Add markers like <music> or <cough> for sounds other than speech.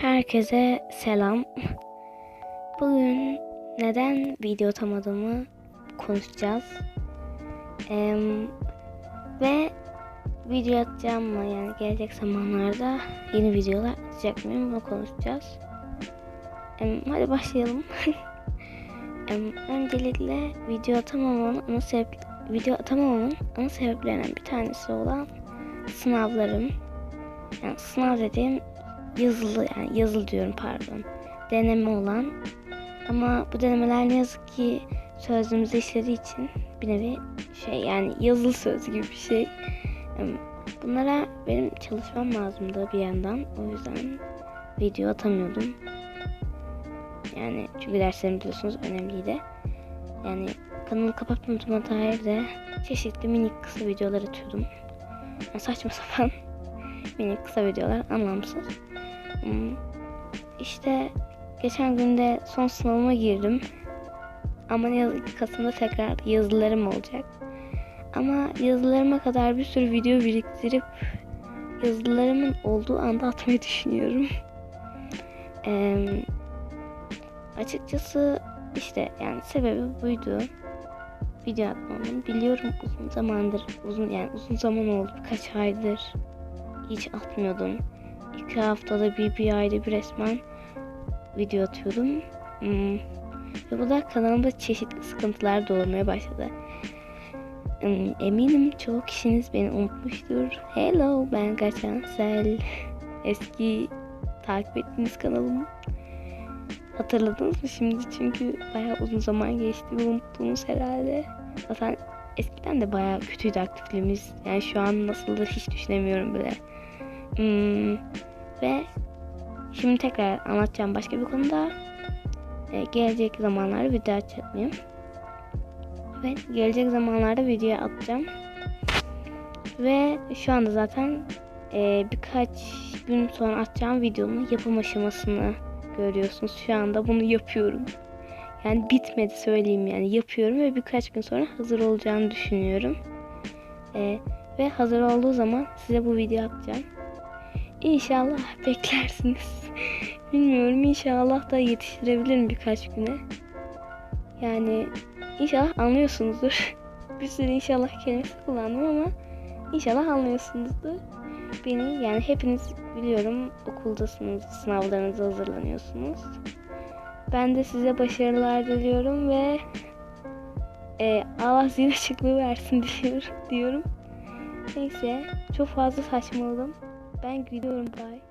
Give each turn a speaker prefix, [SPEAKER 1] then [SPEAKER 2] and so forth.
[SPEAKER 1] Herkese selam. Bugün neden video atamadığımı konuşacağız. Eee, ve video atacağım mı yani gelecek zamanlarda yeni videolar atacak mıyım bunu konuşacağız. Eee, hadi başlayalım. <laughs> Eee, öncelikle video atamamamın ana sebep video atamamamın ana sebeplerinden bir tanesi olan sınavlarım. Yani sınav dediğim yazılı yani yazılı diyorum pardon. Deneme olan ama bu denemeler ne yazık ki sözlüğümüzde işlediği için bir nevi şey yani yazılı söz gibi bir şey. Bunlara benim çalışmam lazımdı bir yandan. O yüzden video atamıyordum. Yani çünkü derslerim biliyorsunuz önemliydi. Yani kanalı kapatmadığıma dair de çeşitli minik kısa videolar atıyordum. Yani saçma <laughs> sapan minik kısa videolar anlamsız. İşte geçen günde son sınavıma girdim. Ama ne yazık ki Kasım'da tekrar yazılarım olacak. Ama yazılarıma kadar bir sürü video biriktirip yazılarımın olduğu anda atmayı <laughs> düşünüyorum. Eee, açıkçası işte yani sebebi buydu. Video atmamın. Biliyorum uzun zamandır, uzun yani uzun zaman oldu birkaç aydır hiç atmıyordum. İki haftada bir, bir ayda bir resmen video atıyordum. Hmm. Ve bu da kanalımda çeşitli sıkıntılar doğurmaya başladı. Hmm, Eminim çoğu kişiniz beni unutmuştur. Hello ben Kaçan Sel. <laughs> Eski takip ettiğiniz kanalım. Hatırladınız mı şimdi? Çünkü bayağı uzun zaman geçti ve unuttunuz herhalde. Zaten eskiden de bayağı kötüydü aktifliğimiz. Yani şu an nasıldır hiç düşünemiyorum bile. Hmm, ve şimdi tekrar anlatacağım başka bir konuda. Ee, gelecek zamanlarda video atacak mıyım? Evet, gelecek zamanlarda video atacağım. Ve şu anda zaten e, birkaç gün sonra atacağım videonun yapım aşamasını görüyorsunuz. Şu anda bunu yapıyorum. Yani bitmedi söyleyeyim yani yapıyorum ve birkaç gün sonra hazır olacağını düşünüyorum. Ee, ve hazır olduğu zaman size bu video atacağım. İnşallah beklersiniz. Bilmiyorum inşallah da yetiştirebilirim birkaç güne. Yani inşallah anlıyorsunuzdur. <laughs> bir sürü inşallah kelimesi kullandım ama inşallah anlıyorsunuzdur. Beni yani hepiniz biliyorum okuldasınız, sınavlarınıza hazırlanıyorsunuz. Ben de size başarılar diliyorum ve e, Allah zihin açıklığı versin <laughs> diyor, diyorum. Neyse çok fazla saçmaladım. Ben gidiyorum bye.